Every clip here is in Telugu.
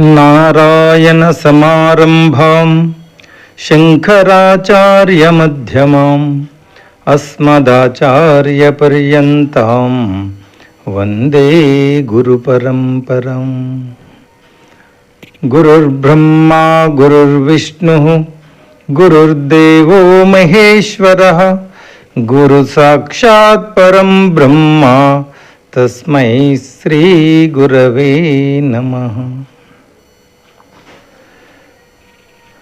नारायणसमारम्भां शङ्कराचार्यमध्यमाम् अस्मदाचार्यपर्यन्तां वन्दे गुरुपरम्परम्। गुरुर्ब्रह्मा गुरुर्विष्णुः गुरुर्देवो महेश्वरः गुरुसाक्षात् परं ब्रह्मा तस्मै श्रीगुरवे नमः।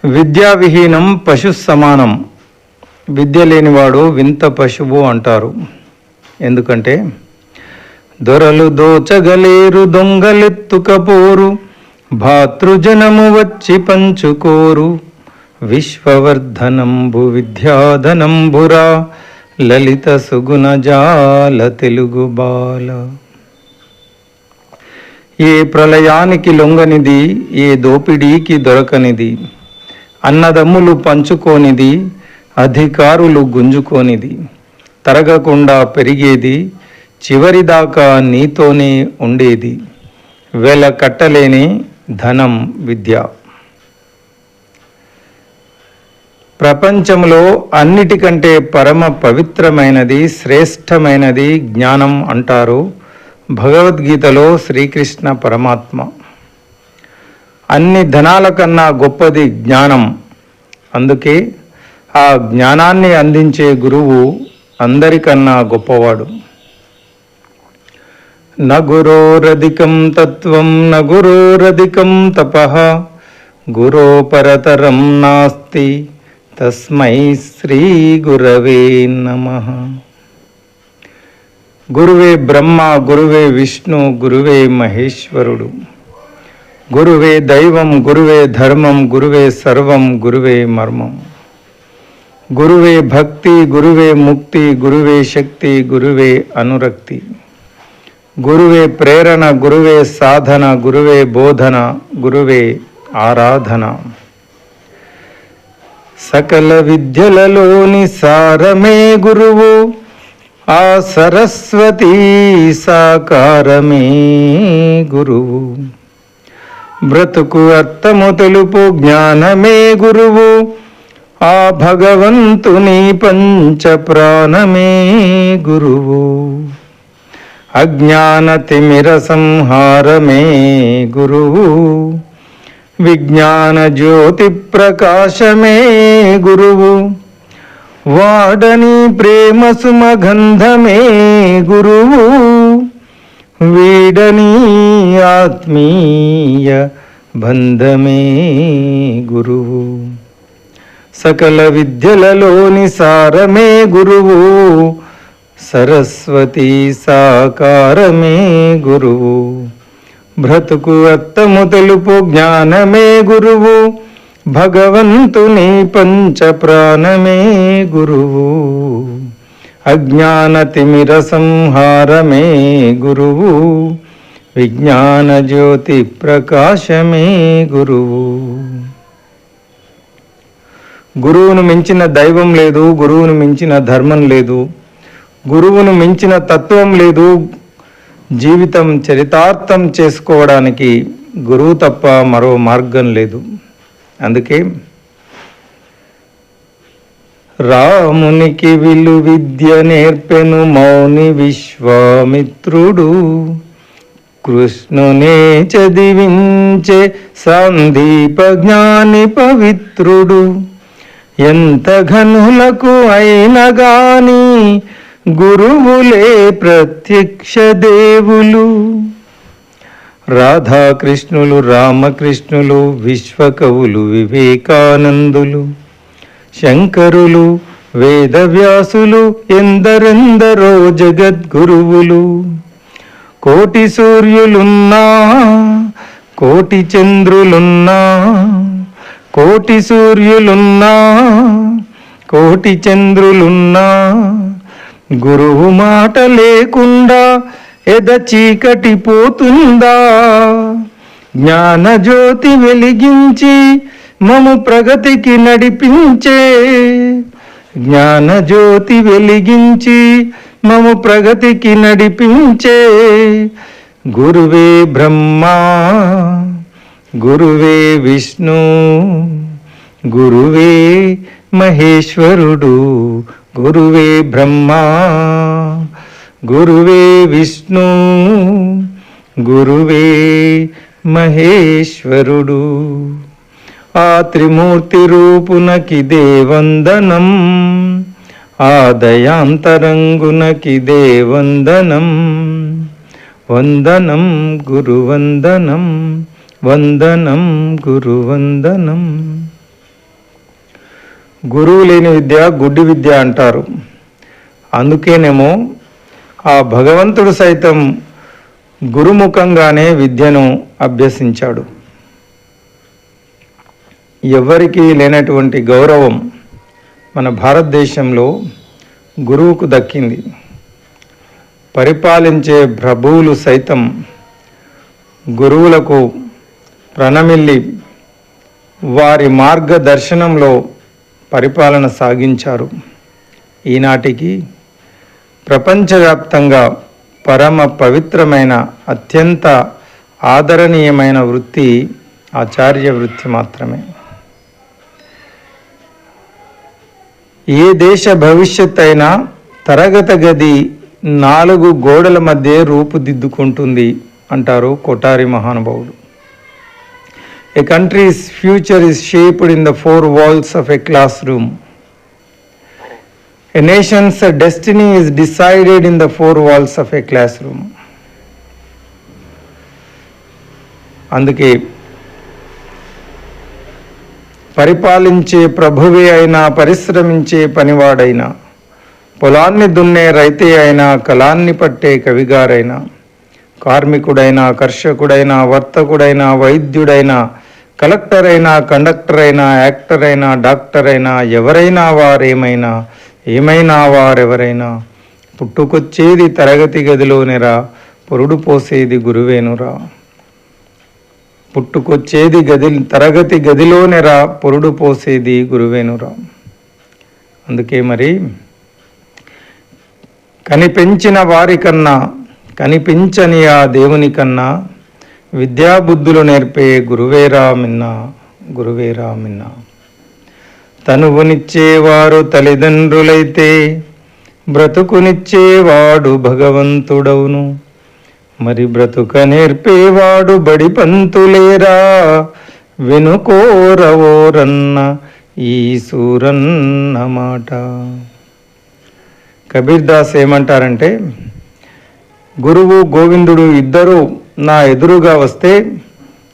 విద్యావిహీనం పశు సమానం. విద్య లేనివాడు వింత పశువు అంటారు. ఎందుకంటే దొరలు దోచగలేరు దొంగలెత్తుకపోరు భాతృజనము వచ్చి పంచుకోరు. విశ్వవర్ధనంబు విద్యాధనంబురా లలిత సుగుణజాల తెలుగు బాల. ఏ ప్రళయానికి లొంగనిది ఏ దోపిడీకి దొరకనిది? అన్నదమ్ములు పంచుకోనిది అధికారులు గుంజుకోనిది తరగకుండా పెరిగేది చివరిదాకా నీతోనే ఉండేది. వేళ కట్టలేని ధనం విద్య. ప్రపంచంలో అన్నిటికంటే పరమ పవిత్రమైనది శ్రేష్టమైనది జ్ఞానం అంటారు భగవద్గీతలో శ్రీకృష్ణ పరమాత్మ. అన్ని ధనాల కన్నా గొప్పది జ్ఞానం. అందుకే ఆ జ్ఞానాన్ని అందించే గురువు అందరికన్నా గొప్పవాడు. నగురోరధికం తత్వం నగురోరధికం తప గురోపరతరం నాస్తి తస్మై శ్రీ గురవే నమ. గురువే బ్రహ్మ గురువే విష్ణు గురువే మహేశ్వరుడు. గురువే దైవం గురువే ధర్మం గురువే సర్వం గురువే మర్మం. గురువే భక్తి గురువే ముక్తి గురువే శక్తి గురువే అనురక్తి. గురువే ప్రేరణ గురువే సాధన గురువే బోధన గురువే ఆరాధన. సకల విద్యలలోని సారమే గురువు ఆ సరస్వతీ సాకారమే గురువు. బ్రతుకు అర్థము తెలుపు జ్ఞానమే గురువు. ఆ భగవంతుని పంచ ప్రాణమే గురువు. అజ్ఞాన తిమిర సంహారమే గురువు. విజ్ఞాన జ్యోతి ప్రకాశమే గురువు. వాడని ప్రేమ సుమగంధమే గురువు. వీడని ఆత్మీయ బంధమే గురువు. సకల విద్యలలోని సారమే గురువు. సరస్వతి సాకారమే గురువు. బ్రతుకు అత్తము తెలుపు జ్ఞానమే గురువు. భగవంతుని పంచ ప్రాణమే గురువు. అజ్ఞాన సంహారమే గురువు విజ్ఞాన జ్యోతి ప్రకాశమే గురువు. గురువును మించిన దైవం లేదు గురువును మించిన ధర్మం లేదు గురువును మించిన తత్వం లేదు జీవితం చరితార్థం చేసుకోవడానికి గురువు తప్ప మరో మార్గం లేదు. అందుకే రామునికి విలు విద్య నేర్పెను మౌని విశ్వామిత్రుడు. కృష్ణునే చదివించే సందీప జ్ఞాని పవిత్రుడు. ఎంత ఘనులకు అయిన గాని గురువులే ప్రత్యక్ష దేవులు. రాధాకృష్ణులు రామకృష్ణులు విశ్వకవులు వివేకానందులు. శంకరులు వేదవ్యాసులు ఎందరెందరో జగద్గురువులు. కోటి సూర్యులున్నా కోటి చంద్రులున్నా కోటి సూర్యులున్నా కోటి చంద్రులున్నా. గురువు మాట లేకుండా ఎద చీకటి పోతుందా? జ్ఞానజ్యోతి వెలిగించి మము ప్రగతికి నడిపించే జ్ఞానజ్యోతి వెలిగించి మము ప్రగతికి నడిపించే గురువే బ్రహ్మ గురువే విష్ణు గురువే మహేశ్వరుడు గురువే బ్రహ్మ గురువే విష్ణు గురువే మహేశ్వరుడు. ఆ త్రిమూర్తి రూపునకిదే వందనం ఆ దయాంతరంగునకిదే వందనం వందనం గురువందనం. వందనం గురువందనం. గురువు లేని విద్య గుడ్డి విద్య అంటారు. అందుకేనేమో ఆ భగవంతుడు సైతం గురుముఖంగానే విద్యను అభ్యసించాడు. ఎవరికీ లేనటువంటి గౌరవం మన భారతదేశంలో గురువుకు దక్కింది. పరిపాలించే ప్రభువులు సైతం గురువులకు ప్రణమిల్లి వారి మార్గదర్శనంలో పరిపాలన సాగించారు. ఈనాటికి ప్రపంచవ్యాప్తంగా పరమ పవిత్రమైన అత్యంత ఆదరణీయమైన వృత్తి ఆచార్య వృత్తి మాత్రమే. ఏ దేశ భవిష్యత్ అయినా తరగత గది నాలుగు గోడల మధ్య రూపుదిద్దుకుంటుంది అంటారు కొటారి మహానుభావుడు. A country's future is shaped in the four walls of a classroom a nation's destiny is decided in the four walls of a classroom అందుకే పరిపాలించే ప్రభువే అయినా పరిశ్రమించే పనివాడైనా పొలాన్ని దున్నే రైతే అయినా కళాన్ని పట్టే కవిగారైనా కార్మికుడైనా కర్షకుడైనా వర్తకుడైనా వైద్యుడైనా కలెక్టర్ అయినా కండక్టర్ అయినా యాక్టర్ అయినా డాక్టర్ అయినా ఎవరైనా వారేమైనా ఏమైనా వారెవరైనా పుట్టుకొచ్చేది తరగతి గదిలోనిరా పొరుడు పోసేది గురువేనురా. పుట్టుకొచ్చేది గది తరగతి గదిలోనిరా పొరుడు పోసేది గురువేనురా అందుకే మరి కనిపించిన వారికన్నా కనిపించని ఆ దేవుని కన్నా విద్యాబుద్ధులు నేర్పే గురువేరా మిన్న గురువేరా మిన్న. తనువునిచ్చేవారు తల్లిదండ్రులైతే బ్రతుకునిచ్చేవాడు భగవంతుడవును. మరి బ్రతుక నేర్పేవాడు బడి పంతులేరా? వెనుకోరవోరన్న ఈ సూరన్న మాట. కబీర్ దాస్ ఏమంటారంటే గురువు గోవిందుడు ఇద్దరు నా ఎదురుగా వస్తే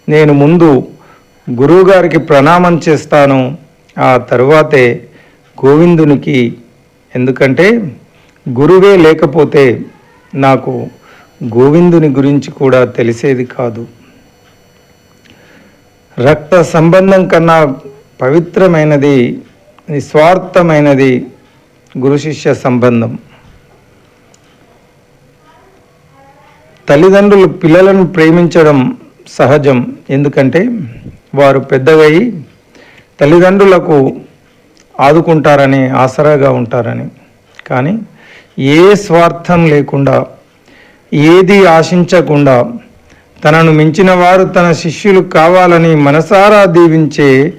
నేను ముందు గురువుగారికి ప్రణామం చేస్తాను. ఆ తరువాతే గోవిందునికి ఎందుకంటే గురువే లేకపోతే నాకు గోవిందుని గురించి కూడా తెలిసేది కాదు. రక్త సంబంధం కన్నా పవిత్రమైనది నిస్వార్థమైనది గురు శిష్య సంబంధం. తల్లిదండ్రులు పిల్లలను ప్రేమించడం సహజం. ఎందుకంటే వారు పెద్దవై తల్లిదండ్రులకు ఆదుకుంటారని ఆసరాగా ఉంటారని. కానీ ఏ స్వార్థం లేకుండా ఏది ఆశించకుండా తనను మించిన వారు తన శిష్యులు కావాలని మనసారా దీవించే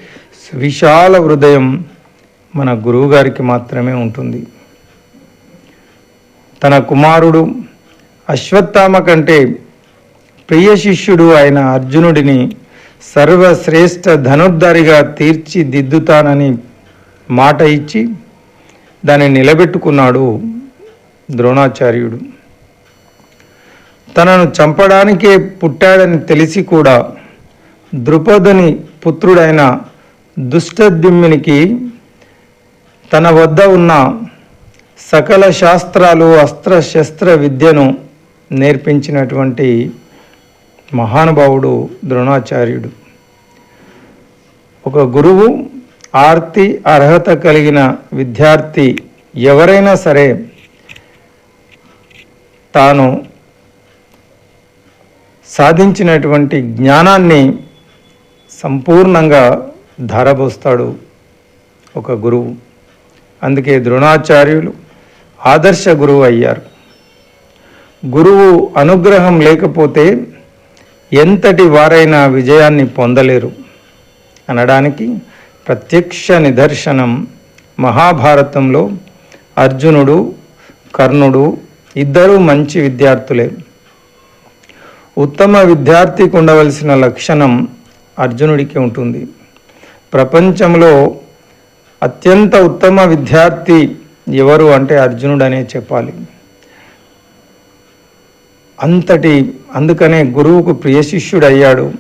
విశాల హృదయం మన గురువుగారికి మాత్రమే ఉంటుంది. తన కుమారుడు అశ్వత్థామ కంటే ప్రియ శిష్యుడు అయిన అర్జునుడిని సర్వశ్రేష్ఠ ధనుర్ధారిగా తీర్చిదిద్దుతానని మాట ఇచ్చి దాన్ని నిలబెట్టుకున్నాడు ద్రోణాచార్యుడు. తనను చంపడానికే పుట్టాడని తెలిసి కూడా ద్రుపదుని పుత్రుడైన దుష్టద్యుమ్నికి తన వద్ద ఉన్న సకల శాస్త్రాలు అస్త్ర శస్త్ర విద్యను నేర్పించినటువంటి మహానుభావుడు ద్రోణాచార్యుడు. ఒక గురువు ఆర్తి అర్హత కలిగిన విద్యార్థి ఎవరైనా సరే తాను సాధించినటువంటి జ్ఞానాన్ని సంపూర్ణంగా ధారబోస్తాడు ఒక గురువు. అందుకే ద్రోణాచార్యులు ఆదర్శ గురువు అయ్యారు. గురువు అనుగ్రహం లేకపోతే ఎంతటి వారైనా విజయాన్ని పొందలేరు. అనడానికి ప్రత్యక్ష నిదర్శనం మహాభారతంలో అర్జునుడు కర్ణుడు ఇద్దరూ మంచి విద్యార్థులే. ఉత్తమ విద్యార్థికి ఉండవలసిన లక్షణం అర్జునుడికి ఉంటుంది. ప్రపంచంలో అత్యంత ఉత్తమ విద్యార్థి ఎవరు అంటే అర్జునుడనే చెప్పాలి. అంతటి అందుకనే గురువుకు ప్రియ శిష్యుడు అయ్యాడు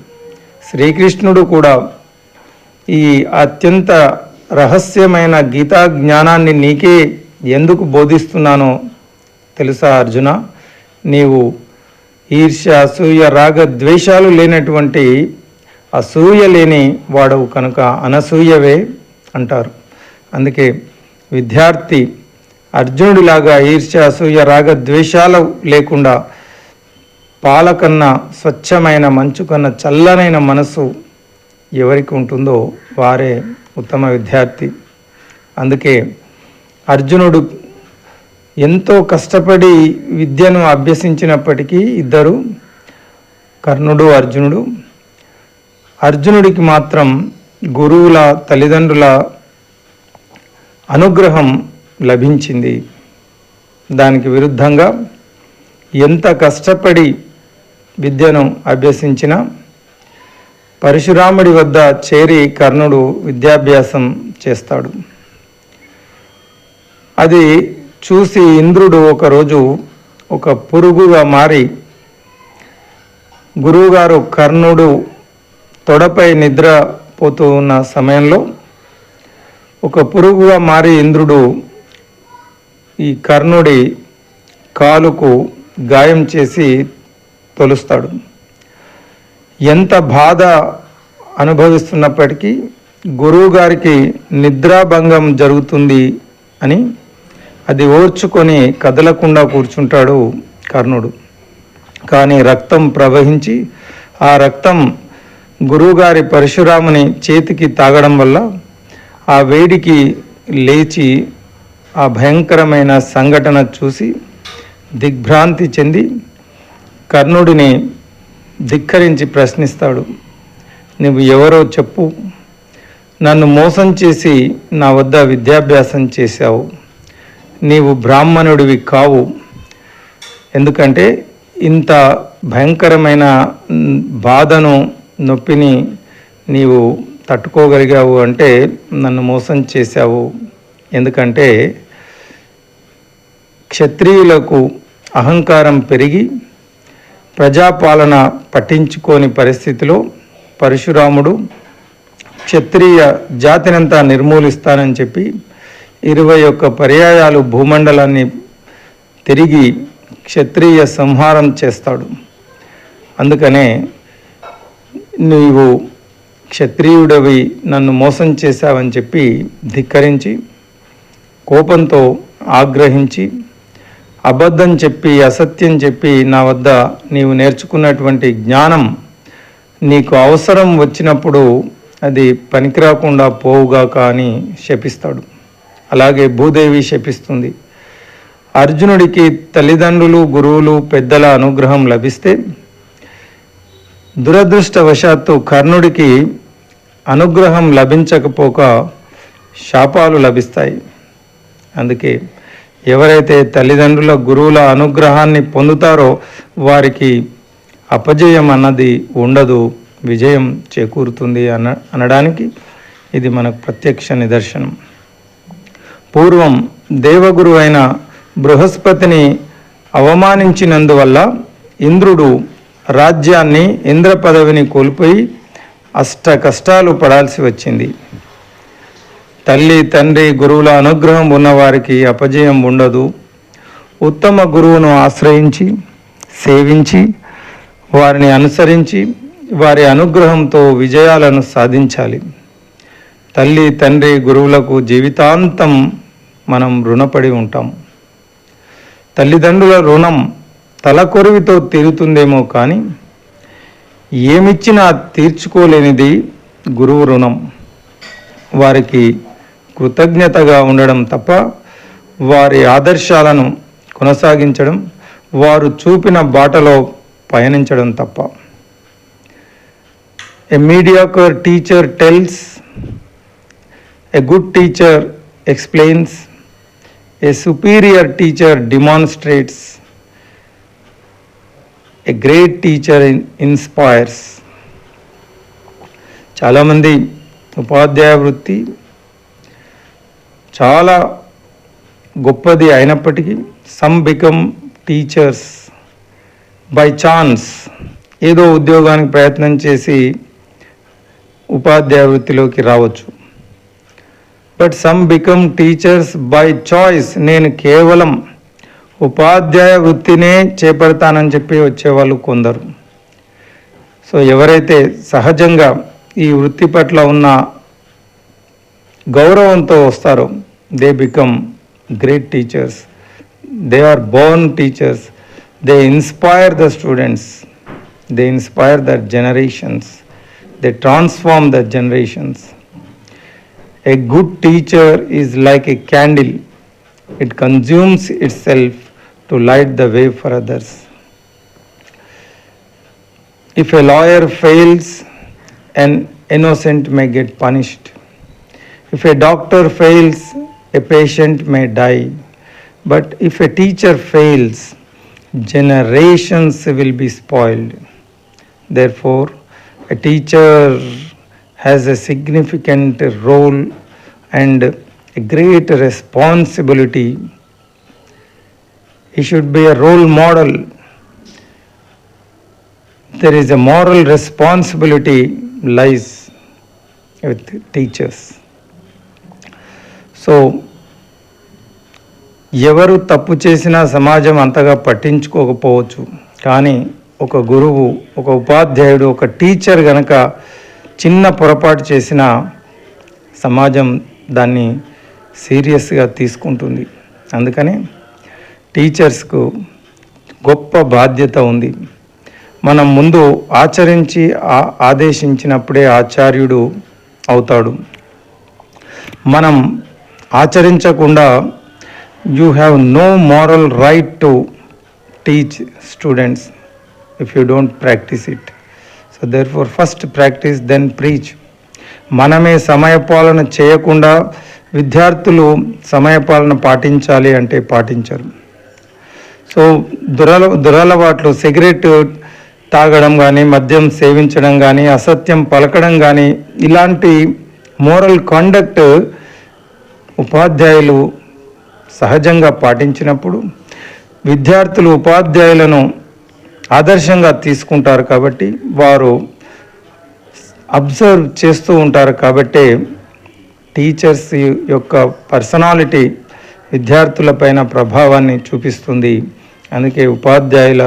శ్రీకృష్ణుడు కూడా ఈ అత్యంత రహస్యమైన గీతా జ్ఞానాన్ని నీకే ఎందుకు బోధిస్తున్నానో తెలుసా అర్జున? నీవు ఈర్ష్య అసూయ రాగ ద్వేషాలు లేనటువంటి అసూయ లేని వాడవు కనుక అనసూయవే అంటారు. అందుకే విద్యార్థి అర్జునుడిలాగా ఈర్ష్య అసూయ రాగ ద్వేషాలు లేకుండా పాలకన్నా స్వచ్ఛమైన మంచు కన్నా చల్లనైన మనసు ఎవరికి ఉంటుందో వారే ఉత్తమ విద్యార్థి. అందుకే అర్జునుడు ఎంతో కష్టపడి విద్యను అభ్యసించినప్పటికీ ఇద్దరు కర్ణుడు అర్జునుడు. అర్జునుడికి మాత్రం గురువుల తల్లిదండ్రుల అనుగ్రహం లభించింది. దానికి విరుద్ధంగా ఎంత కష్టపడి విద్యను అభ్యసించిన పరశురాముడి వద్ద చేరి కర్ణుడు విద్యాభ్యాసం చేస్తాడు. అది చూసి ఇంద్రుడు ఒకరోజు ఒక పురుగుగా మారి గురువుగారు కర్ణుడు తొడపై నిద్రపోతూ ఉన్న సమయంలో ఒక పురుగుగా మారి ఇంద్రుడు ఈ కర్ణుడి కాలుకు గాయం చేసి తొలుస్తాడు. ఎంత బాధ అనుభవిస్తున్నప్పటికీ గురువుగారికి నిద్రాభంగం జరుగుతుంది అని అది ఓర్చుకొని కదలకుండా కూర్చుంటాడు కర్ణుడు. కానీ రక్తం ప్రవహించి ఆ రక్తం గురువుగారి పరశురాముని చేతికి తాగడం వల్ల ఆ వేడికి లేచి ఆ భయంకరమైన సంఘటన చూసి దిగ్భ్రాంతి చెంది కర్ణుడిని ధిక్కరించి ప్రశ్నిస్తాడు నువ్వు ఎవరో చెప్పు. నన్ను మోసం చేసి నా వద్ద విద్యాభ్యాసం చేశావు. నీవు బ్రాహ్మణుడివి కావు. ఎందుకంటే ఇంత భయంకరమైన బాధను నొప్పిని నీవు తట్టుకోగలిగావు అంటే నన్ను మోసం చేశావు. ఎందుకంటే క్షత్రియులకు అహంకారం పెరిగి ప్రజాపాలన పట్టించుకోని పరిస్థితిలో పరశురాముడు క్షత్రియ జాతినంతా నిర్మూలిస్తానని చెప్పి ఇరవై ఒక్క పర్యాయాలు భూమండలాన్ని తిరిగి క్షత్రియ సంహారం చేస్తాడు. అందుకనే నీవు క్షత్రియుడవి నన్ను మోసం చేశావని చెప్పి ధిక్కరించి కోపంతో ఆగ్రహించి అబద్ధం చెప్పి అసత్యం చెప్పి నా వద్ద నీవు నేర్చుకున్నటువంటి జ్ఞానం నీకు అవసరం వచ్చినప్పుడు అది పనికిరాకుండా పోవుగాక అని శపిస్తాడు. అలాగే భూదేవి శపిస్తుంది. అర్జునుడికి తల్లిదండ్రులు గురువులు పెద్దల అనుగ్రహం లభిస్తే దురదృష్టవశాత్తు కర్ణుడికి అనుగ్రహం లభించకపోక శాపాలు లభిస్తాయి. అందుకే ఎవరైతే తల్లిదండ్రుల గురువుల అనుగ్రహాన్ని పొందుతారో వారికి అపజయం అన్నది ఉండదు విజయం చేకూరుతుంది అన అనడానికి ఇది మనకు ప్రత్యక్ష నిదర్శనం. పూర్వం దేవగురు అయిన బృహస్పతిని అవమానించినందువల్ల ఇంద్రుడు రాజ్యాన్ని ఇంద్ర పదవిని కోల్పోయి అష్ట కష్టాలు పడాల్సి వచ్చింది. తల్లి తండ్రి గురువుల అనుగ్రహం ఉన్నవారికి అపజయం ఉండదు. ఉత్తమ గురువును ఆశ్రయించి సేవించి వారిని అనుసరించి వారి అనుగ్రహంతో విజయాలను సాధించాలి. తల్లి తండ్రి గురువులకు జీవితాంతం మనం రుణపడి ఉంటాం. తల్లిదండ్రుల రుణం తలకొరివితో తీరుతుందేమో కానీ ఏమిచ్చినా తీర్చుకోలేనిది గురువు రుణం. వారికి కృతజ్ఞతగా ఉండడం తప్ప వారి ఆదర్శాలను కొనసాగించడం వారు చూపిన బాటలో పయనించడం తప్ప. A mediocre teacher tells a good teacher explains a superior teacher demonstrates, a great teacher in- inspires. చాలామంది ఉపాధ్యాయ వృత్తి చాలా గొప్పది అయినప్పటికీ some become teachers by chance ఏదో ఉద్యోగానికి ప్రయత్నం చేసి ఉపాధ్యాయ వృత్తిలోకి రావచ్చు but some become teachers by choice నేను కేవలం ఉపాధ్యాయ వృత్తినే చేపడతానని చెప్పి వచ్చేవాళ్ళు కొందరు. సో ఎవరైతే సహజంగా ఈ వృత్తి పట్ల ఉన్న గౌరవంతో వస్తారో they become great teachers they are born teachers they inspire the students they inspire the generations they transform the generations A good teacher is like a candle. It consumes itself to light the way for others. If a lawyer fails, an innocent may get punished. If a doctor fails, a patient may die. But if a teacher fails, generations will be spoiled. Therefore, a teacher has a significant role and a great responsibility. He should be a role model. There is a moral responsibility lies with teachers. So ఎవరు తప్పు చేసినా సమాజం అంతగా పట్టించుకోకపోవచ్చు కానీ ఒక గురువు ఒక ఉపాధ్యాయుడు ఒక టీచర్ గనక చిన్న పొరపాటు చేసిన సమాజం దాన్ని సీరియస్గా తీసుకుంటుంది. అందుకని టీచర్స్కు గొప్ప బాధ్యత ఉంది. మనం ముందు ఆచరించి ఆదేశించినప్పుడే ఆచార్యుడు అవుతాడు. మనం ఆచరించకుండా you have no moral right to teach students if you don't practise it. So therefore first practise then preach మనమే సమయపాలన చేయకుండా విద్యార్థులు సమయపాలన పాటించాలి అంటే పాటించరు. సో దురల దురలవాట్లు సిగరెట్ తాగడం కానీ మద్యం సేవించడం కానీ అసత్యం పలకడం కానీ ఇలాంటి మోరల్ కాండక్ట్ ఉపాధ్యాయులు సహజంగా పాటించినప్పుడు విద్యార్థులు ఉపాధ్యాయులను ఆదర్శంగా తీసుకుంటారు కాబట్టి వారు అబ్జర్వ్ చేస్తూ ఉంటారు కాబట్టి టీచర్స్ యొక్క పర్సనాలిటీ విద్యార్థులపైన ప్రభావాన్ని చూపిస్తుంది. అందుకే ఉపాధ్యాయుల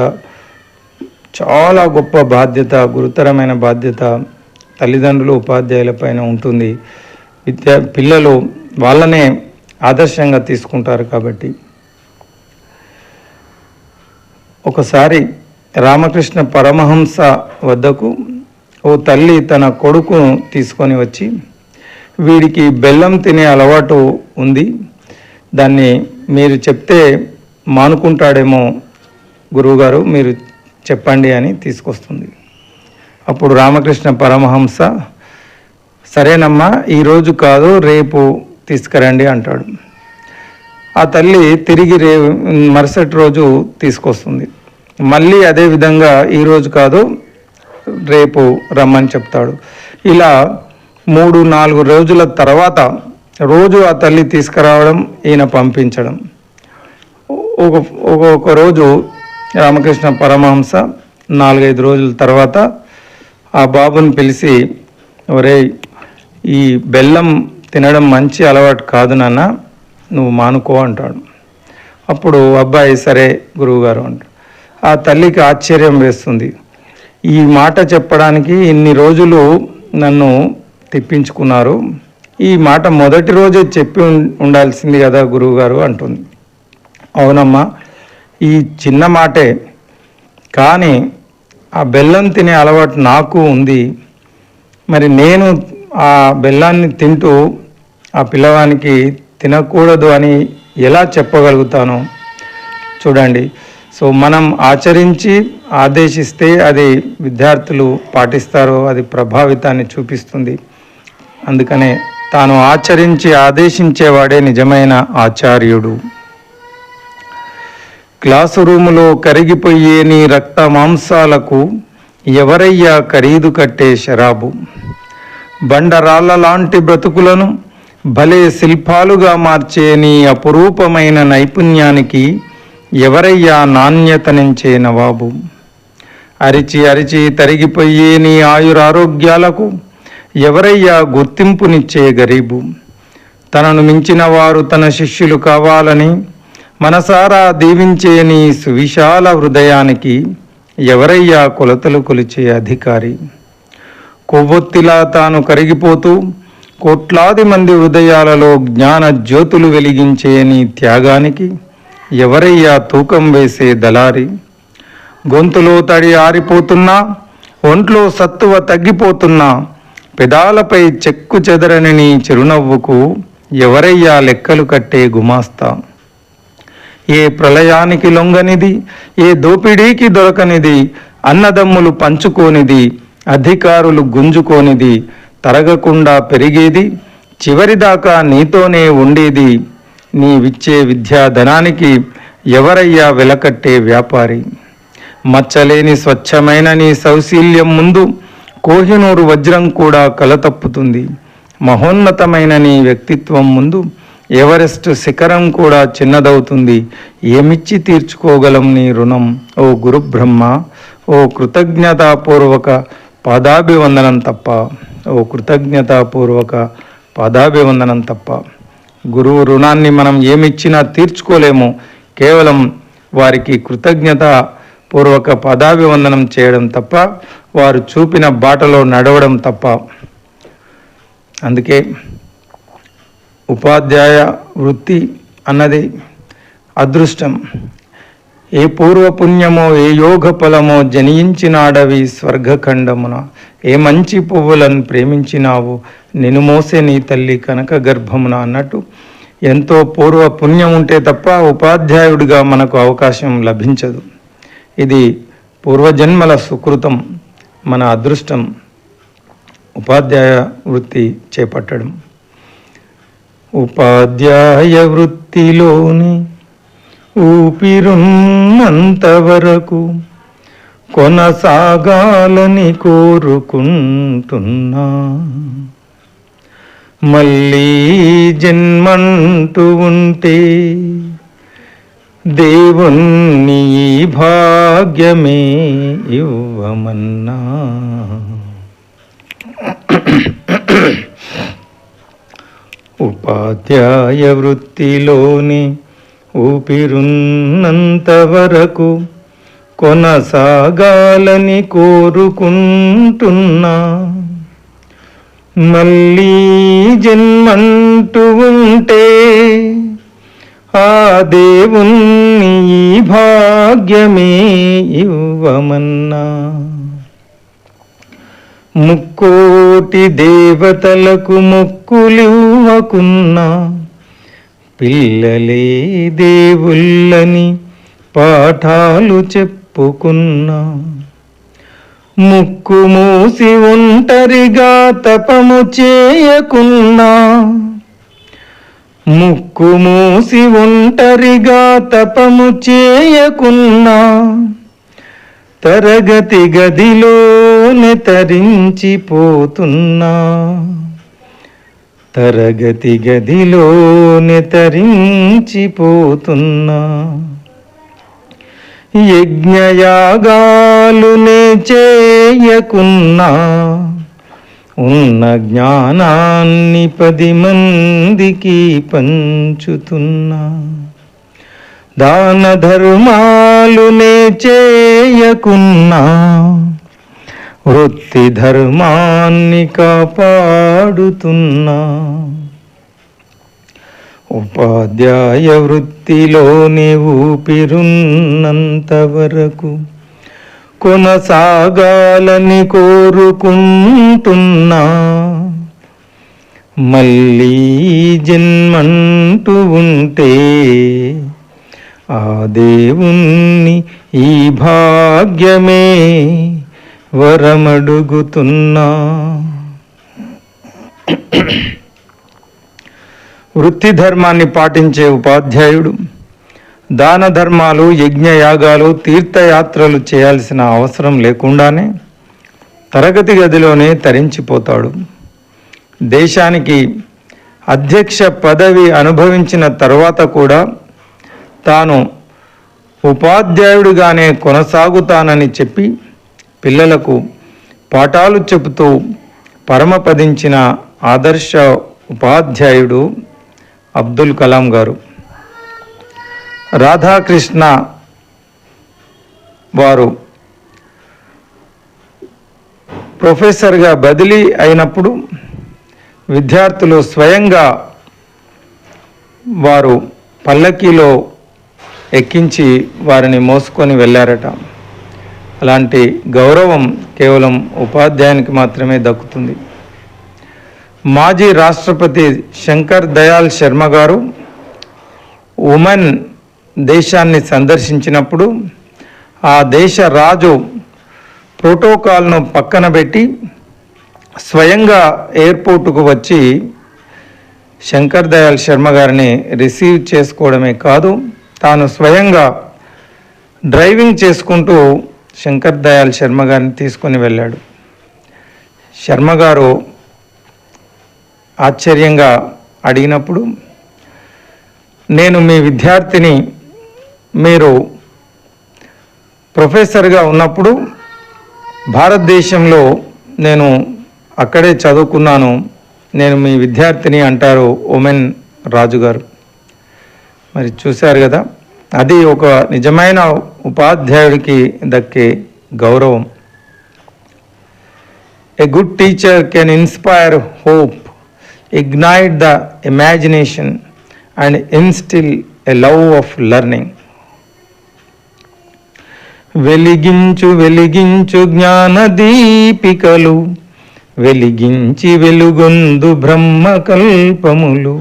చాలా గొప్ప బాధ్యత గురుతరమైన బాధ్యత తల్లిదండ్రులు ఉపాధ్యాయుల పైన ఉంటుంది. విద్యా పిల్లలు వాళ్ళనే ఆదర్శంగా తీసుకుంటారు కాబట్టి. ఒకసారి రామకృష్ణ పరమహంస వద్దకు ఓ తల్లి తన కొడుకును తీసుకొని వచ్చి వీడికి బెల్లం తినే అలవాటు ఉంది. దాన్ని మీరు చెప్తే మానుకుంటాడేమో గురువుగారు మీరు చెప్పండి అని తీసుకొస్తుంది. అప్పుడు రామకృష్ణ పరమహంస సరేనమ్మా ఈరోజు కాదు రేపు తీసుకురండి అంటాడు. ఆ తల్లి తిరిగి రే మరుసటి రోజు తీసుకొస్తుంది. మళ్ళీ అదే విధంగా ఈరోజు కాదు రేపు రమ్మని చెప్తాడు. ఇలా మూడు నాలుగు రోజుల తర్వాత రోజు ఆ తల్లి తీసుకురావడం ఈయన పంపించడం. ఒక ఒక్కొక్క రోజు రామకృష్ణ పరమహంస నాలుగైదు రోజుల తర్వాత ఆ బాబుని పిలిచి ఒరే ఈ బెల్లం తినడం మంచి అలవాటు కాదు నాన్న నువ్వు మానుకో అంటాడు. అప్పుడు అబ్బాయి సరే గురువుగారు అంటాడు. ఆ తల్లికి ఆశ్చర్యం వేస్తుంది. ఈ మాట చెప్పడానికి ఇన్ని రోజులు నన్ను తెప్పించుకున్నారు. ఈ మాట మొదటి రోజే చెప్పి ఉండాల్సింది కదా గురువుగారు అంటుంది. అవునమ్మా ఈ చిన్న మాటే. కానీ ఆ బెల్లం తినే అలవాటు నాకు ఉంది. మరి నేను ఆ బెల్లాన్ని తింటూ ఆ పిల్లవానికి తినకూడదు అని ఎలా చెప్పగలుగుతాను? చూడండి. సో మనం ఆచరించి ఆదేశిస్తే అది విద్యార్థులు పాటిస్తారో అది ప్రభావితాన్ని చూపిస్తుంది. అందుకనే తాను ఆచరించి ఆదేశించేవాడే నిజమైన ఆచార్యుడు. క్లాసు రూములో కరిగిపోయే నీ రక్త మాంసాలకు ఎవరయ్యా ఖరీదు కట్టే శరాబు బండరాళ్ళ లాంటి బ్రతుకులను భలే శిల్పాలుగా మార్చే నీ అపురూపమైన నైపుణ్యానికి ఎవరయ్యా నాణ్యతనించే నవాబు? అరిచి అరిచి తరిగిపోయే నీ ఆయురారోగ్యాలకు ఎవరయ్యా గుర్తింపునిచ్చే గరీబు? తనను మించిన వారు తన శిష్యులు కావాలని మనసారా దీవించే నీ సువిశాల హృదయానికి ఎవరయ్యా కొలతలు కొలిచే అధికారి? కొవ్వొత్తిలా తాను కరిగిపోతూ కోట్లాది మంది హృదయాలలో జ్ఞాన జ్యోతులు వెలిగించే నీ త్యాగానికి ఎవరయ్యా తూకం వేసే దళారి? గొంతులో తడి ఆరిపోతున్నా ఒంట్లో సత్తువ తగ్గిపోతున్నా పెదాలపై చెక్కు చెదరని నీ చిరునవ్వుకు ఎవరయ్యా లెక్కలు కట్టే గుమాస్తా? ఏ ప్రళయానికి లొంగనిది ఏ దోపిడీకి దొరకనిది అన్నదమ్ములు పంచుకోనిది అధికారులు గుంజుకోనిది తరగకుండా పెరిగేది చివరిదాకా నీతోనే ఉండేది నీవిచ్చే విద్యాధనానికి ఎవరయ్యా వెలకట్టే వ్యాపారి? మచ్చలేని స్వచ్ఛమైన నీ సౌశీల్యం ముందు కోహినూరు వజ్రం కూడా కలతప్పుతుంది. మహోన్నతమైన నీ వ్యక్తిత్వం ముందు ఎవరెస్ట్ శిఖరం కూడా చిన్నదవుతుంది. ఏమిచ్చి తీర్చుకోగలం నీ రుణం? ఓ గురు బ్రహ్మ ఓ కృతజ్ఞతాపూర్వక పాదాభివందనం తప్ప. ఓ కృతజ్ఞతాపూర్వక పాదాభివందనం తప్ప. గురువు రుణాన్ని మనం ఏమిచ్చినా తీర్చుకోలేము. కేవలం వారికి కృతజ్ఞత పూర్వక పదాభివందనం చేయడం తప్ప వారు చూపిన బాటలో నడవడం తప్ప. అందుకే ఉపాధ్యాయ వృత్తి అన్నది అదృష్టం. ఏ పూర్వపుణ్యమో ఏ యోగ ఫలమో జనించినాడవి స్వర్గఖండమున. ఏ మంచి పువ్వులను ప్రేమించినావు? నిన్ను మోసే నీ తల్లి కనక గర్భమున అన్నట్టు. ఎంతో పూర్వ పుణ్యం ఉంటే తప్ప ఉపాధ్యాయుడిగా మనకు అవకాశం లభించదు. ఇది పూర్వజన్మల సుకృతం మన అదృష్టం. ఉపాధ్యాయ వృత్తి చేపట్టడం. ఉపాధ్యాయ వృత్తిలోని ఊపిరున్నంత వరకు కొనసాగాలని కోరుకుంటున్నా. మళ్ళీ జన్మంటూ ఉంటే దేవుణ్ణి భాగ్యమే ఇవ్వమన్నా. ఉపాధ్యాయ వృత్తిలోని ఊపిరున్నంత వరకు కొనసాగాలని కోరుకుంటున్నా. మళ్ళీ జన్మంటూ ఉంటే ఆ దేవుణ్ణి ఈ భాగ్యమే ఇవ్వమన్నా. ముక్కోటి దేవతలకు మొక్కులివ్వకున్నా. పిల్లలే దేవుళ్ళని పాఠాలు చెప్పుకున్నా. ముక్కు మూసి ఒంటరిగా తపము చేయకున్నా. ముక్కు మూసి ఒంటరిగా తపము చేయకున్నా. తరగతి గదిలోనే తరించిపోతున్నా. తరగతి గదిలోనే తరించిపోతున్నా. యజ్ఞయాగాలునే చేయకున్నా ఉన్న జ్ఞానాన్ని పది మందికి పంచుతున్నా. దాన ధర్మాలునే చేయకున్నా. వృత్తి ధర్మాన్ని కాపాడుతున్నా. ఉపాధ్యాయ వృత్తిలోని ఊపిరున్నంత వరకు కొనసాగాలని కోరుకుంటున్నా. మళ్ళీ జన్మంటూ ఉంటే ఆ దేవుణ్ణి ఈ భాగ్యమే వరమడుగుతున్నా. వృత్తి ధర్మాన్ని పాటించే ఉపాధ్యాయుడు. దాన ధర్మాలు యజ్ఞయాగాలు తీర్థయాత్రలు చేయాల్సిన అవసరం లేకుండానే తరగతి గదిలోనే తరించిపోతాడు. దేశానికి అధ్యక్ష పదవి అనుభవించిన తర్వాత కూడా తాను ఉపాధ్యాయుడిగానే కొనసాగుతానని చెప్పి పిల్లలకు పాఠాలు చెబుతూ పరమపదించిన ఆదర్శ ఉపాధ్యాయుడు అబ్దుల్ కలాం గారు. రాధాకృష్ణ వారు ప్రొఫెసర్గా బదిలీ అయినప్పుడు విద్యార్థులు స్వయంగా వారు పల్లకీలో ఎక్కించి వారిని మోసుకొని వెళ్ళారట. అలాంటి గౌరవం కేవలం ఉపాధ్యాయునికి మాత్రమే దక్కుతుంది. మాజీ రాష్ట్రపతి శంకర్ దయాల్ శర్మ గారు ఉమెన్ దేశాన్ని సందర్శించినప్పుడు ఆ దేశ రాజు ప్రోటోకాల్ను పక్కన పెట్టి స్వయంగా ఎయిర్పోర్టుకు వచ్చి శంకర్ దయాల్ శర్మ గారిని రిసీవ్ చేసుకోవడమే కాదు తాను స్వయంగా డ్రైవింగ్ చేసుకుంటూ శంకర్ దయాల్ శర్మ గారిని తీసుకొని వెళ్ళాడు. శర్మ గారు ఆశ్చర్యంగా అడిగినప్పుడు నేను మీ విద్యార్థిని మీరు ప్రొఫెసర్గా ఉన్నప్పుడు భారతదేశంలో నేను అక్కడే చదువుకున్నాను. నేను మీ విద్యార్థిని అంటారు ఉమెన్ రాజుగారు. మరి చూశారు కదా అది ఒక నిజమైన ఉపాధ్యాయుడికి దక్కే గౌరవం. A good teacher can inspire hope ignite the imagination and instil a love of learning వెలిగించు వెలిగించు జ్ఞాన దీపికలు వెలిగించి వెలుగొందు బ్రహ్మ కల్పములు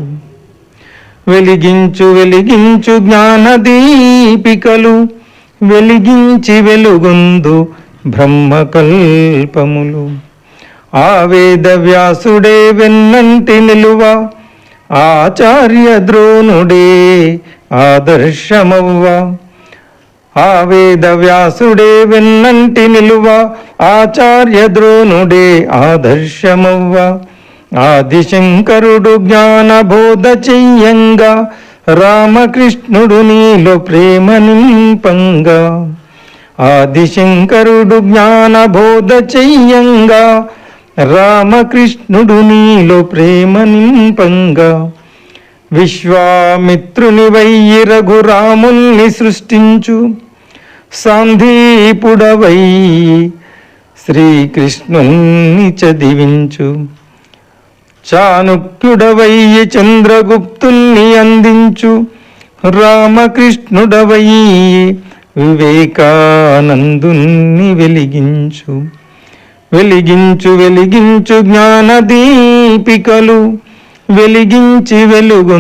వెలిగించు వెలిగించు జ్ఞాన దీపికలు వెలిగించి వెలుగొందు బ్రహ్మ కల్పములు ఆ వేద వ్యాసుడే వెన్నంటి నిలువ ఆచార్య ద్రోణుడే ఆదర్శమవ్వ. ఆ వేద వ్యాసుడే వెన్నంటి నిలువ ఆచార్య ద్రోణుడే ఆదర్శమవ్వ. ఆదిశంకరుడు జ్ఞానబోధ చెయ్యంగా రామకృష్ణుడు నీలో ప్రేమ నింపంగా. ఆదిశంకరుడు జ్ఞానబోధ చెయ్యంగా రామకృష్ణుడు నీలో ప్రేమ నింపంగా విశ్వామిత్రుని వయ్యి రఘురాముల్ని సృష్టించు. సాంధీపుడవై శ్రీకృష్ణుణ్ణి చదివించు. చాణుక్యుడవయ్యి చంద్రగుప్తుల్ని అందించు. రామకృష్ణుడవయ్యి వివేకానందుని వెలిగించు. వెలిగించు వెలిగించు జ్ఞాన దీపికలు వెలిగించి వెలుగు